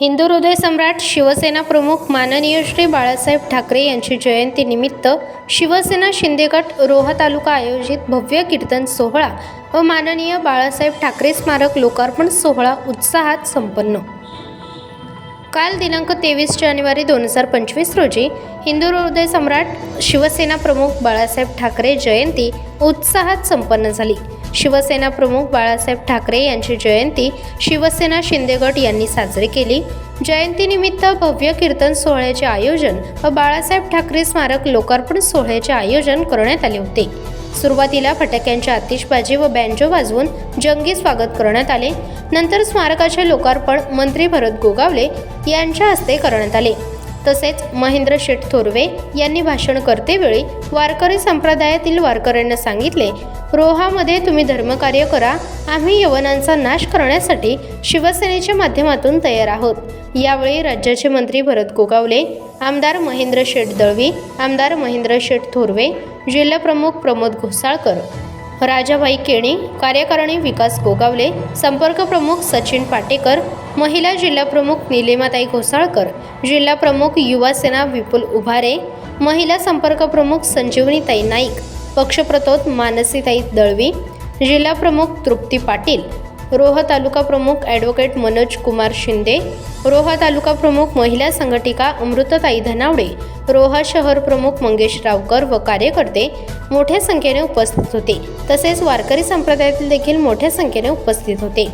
हिंदू हृदय सम्राट शिवसेना प्रमुख माननीय श्री बाळासाहेब ठाकरे यांची जयंती निमित्त शिवसेना शिंदेगट रोहा तालुका आयोजित भव्य कीर्तन सोहळा व माननीय बाळासाहेब ठाकरे स्मारक लोकार्पण सोहळा उत्साहात संपन्न. काल दिनांक तेवीस जानेवारी दोन हजार पंचवीस रोजी हिंदू हृदय सम्राट शिवसेना प्रमुख बाळासाहेब ठाकरे जयंती उत्साहात संपन्न झाली. शिवसेना प्रमुख बाळासाहेब ठाकरे यांची जयंती शिवसेना शिंदेगट यांनी साजरी केली. जयंतीनिमित्त भव्य कीर्तन सोहळ्याचे आयोजन व बाळासाहेब ठाकरे स्मारक लोकार्पण सोहळ्याचे आयोजन करण्यात आले होते. सुरुवातीला फटाक्यांची आतिषबाजी व बँजो वाजवून जंगी स्वागत करण्यात आले. नंतर स्मारकाचे लोकार्पण मंत्री भरत गोगावले यांच्या हस्ते करण्यात आले. तसेच महेंद्र शेठ थोरवे यांनी भाषण करतेवेळी वारकरी संप्रदायातील वारकऱ्यांना सांगितले रोहामध्ये तुम्ही धर्मकार्य करा आम्ही यवनांचा नाश करण्यासाठी शिवसेनेच्या माध्यमातून तयार आहोत. यावेळी राज्याचे मंत्री भरत गोगावले आमदार महेंद्र शेठ दळवी आमदार महेंद्र शेठ थोरवे जिल्हाप्रमुख प्रमोद घोसाळकर राजाभाई केणी कार्यकारिणी विकास गोगावले संपर्क प्रमुख सचिन पाटेकर महिला जिल्हाप्रमुख निलिमाताई घोसाळकर जिल्हाप्रमुख युवा सेना विपुल उभारे महिला संपर्क प्रमुख संजीवनीताई नाईक पक्षप्रतोत मानसीताई दळवी जिल्हाप्रमुख तृप्ती पाटील रोहा तालुका प्रमुख ॲडव्होकेट मनोज कुमार शिंदे रोहा तालुका प्रमुख महिला संघटिका अमृतताई धनावडे रोहा शहर प्रमुख मंगेश रावकर व कार्यकर्ते मोठ्या संख्येने उपस्थित होते. तसेच वारकरी संप्रदायातील देखील मोठ्या संख्येने उपस्थित होते.